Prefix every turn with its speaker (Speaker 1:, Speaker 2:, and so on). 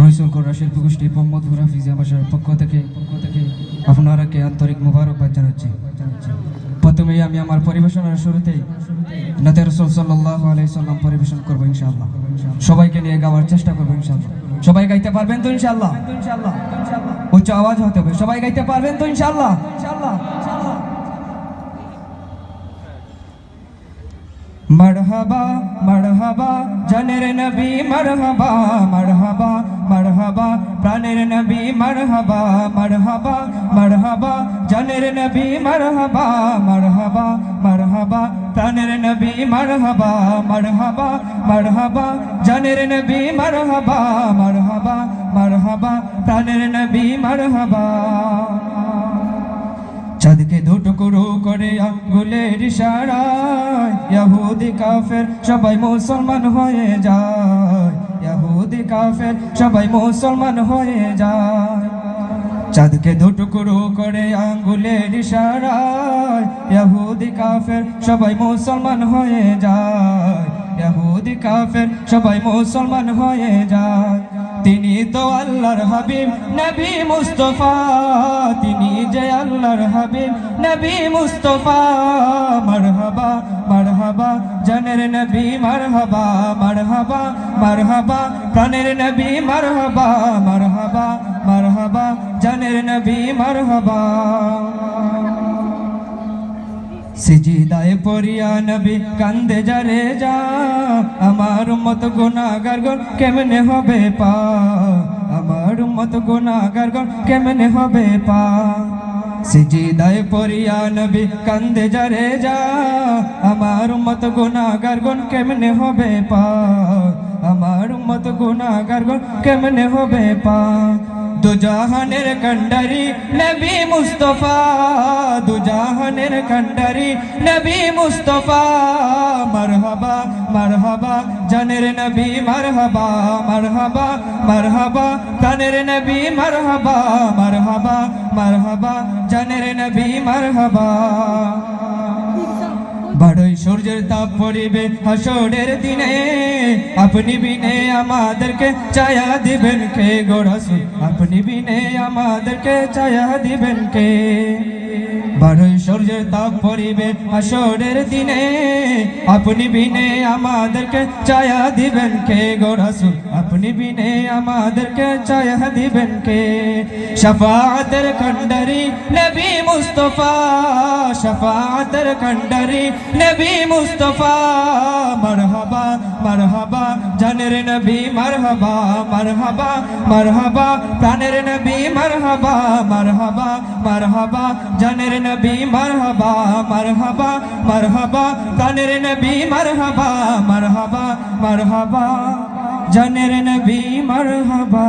Speaker 1: রইসুল কোররা শিল্পী গোষ্ঠী মোহাম্মদপুর হাফিজিয়া বাসার পক্ষ থেকে পক্ষ থেকে আপনারাকে আন্তরিক মোবারকবাদ জানাচ্ছি। প্রথমেই আমি আমার পরিবেশনার শুরুতেই নাতে রসুল সাল্লাহ আলাইসাল্লাম পরিবেশন করব ইনশাআল্লাহ। সবাইকে নিয়ে গাওয়ার চেষ্টা করব ইনশাআল্লাহ। সবাই গাইতে পারবেন তো ইনশাআল্লাহ? উচ্চ আওয়াজ হতে হবে। সবাই গাইতে পারবেন তো ইনশাআল্লাহ? মরহবা মরহবা, জনের নবী মরহবা মরহবা। মরহবা, প্রাণের নবী মরহবা মরহবা মরহবা, জনের নবী মরহবা মরহবা মরহবা, প্রাণের নবী মরহবা মরহবা মরহবা, জনের নবী মরহবা মরহবা মরহবা, প্রাণের নবী মরহবা। চাঁদকে দুটুকুরু করে আঙ্গুলের ইশারায় ইহুদি কাফের সবাই মুসলমান হয়ে যায়। কাফের, সবাই মুসলমান হয়ে যায়। চাঁদকে দুটুকুরু করে আঙ্গুলের ইশারায় কাফের, সবাই মুসলমান হয়ে যায়। ইহুদি কাফের, সবাই মুসলমান হয়ে যায়। তিনি তো আল্লাহর হাবিব, নবী মুস্তফা। তিনি যে আল্লাহর হাবিব, নবী মুস্তফা। মারহাবা মারহাবা, জানের নবী মারহাবা মারহাবা মারহাবা, প্রাণের নবী মারহাবা মারহাবা মারহাবা, জানের নবী মারহাবা। সিজিদায় পড়িয়া নবী কান্দে যারে যা, আমার মত গুনাহগার গণ কেমনে হবে পা? আমার মত গুনাহগার গণ কেমনে হবে পা? সিজিদায় পড়িয়া নবী কান্দে যারে যা। আমার মত গুনাহগার গণ কেমনে হবে পা? আমার মত গুনাহগার গণ কেমনে হবে পা? দুজাহানের কন্ডারি নবী মুস্তফা, দুজাহানের কন্ডারি নবী মুস্তফা। মারহাবা মারহাবা, জানের নবী মারহাবা মারহাবা মারহাবা, তানের নবী মারহাবা। মারহাবা মারহাবা জানের নবী মারহাবা। বড়ই সূর্যের তাপ পড়িবে হাসরের দিনে। আপনি বিনে আমাদেরকে ছায়া দিবেন কে গোরাসুল আপনি বিনে আমাদেরকে ছায়া দিবেন কে? বড়ই সূর্যের তাপ পড়িবে হাসরের দিনে। আপনি বিনে আমাদেরকে ছায়া দিবেন কে গোরাসুল আপনি বিনে আমাদেরকে ছায়া দিবেন কে শফাআতের খন্ডারি নবী মুস্তফা শফাআতের খন্ডারি নবী মুস্তফা মারহাবা মারহাবা জানের নবী মারহাবা মারহাবা মারহাবা প্রাণের নবী মারহাবা মারহাবা মারহাবা জানের নবী মারহাবা মারহাবা মারহাবা প্রাণের নবী মারহাবা মারহাবা মারহাবা জানের নবী মারহাবা।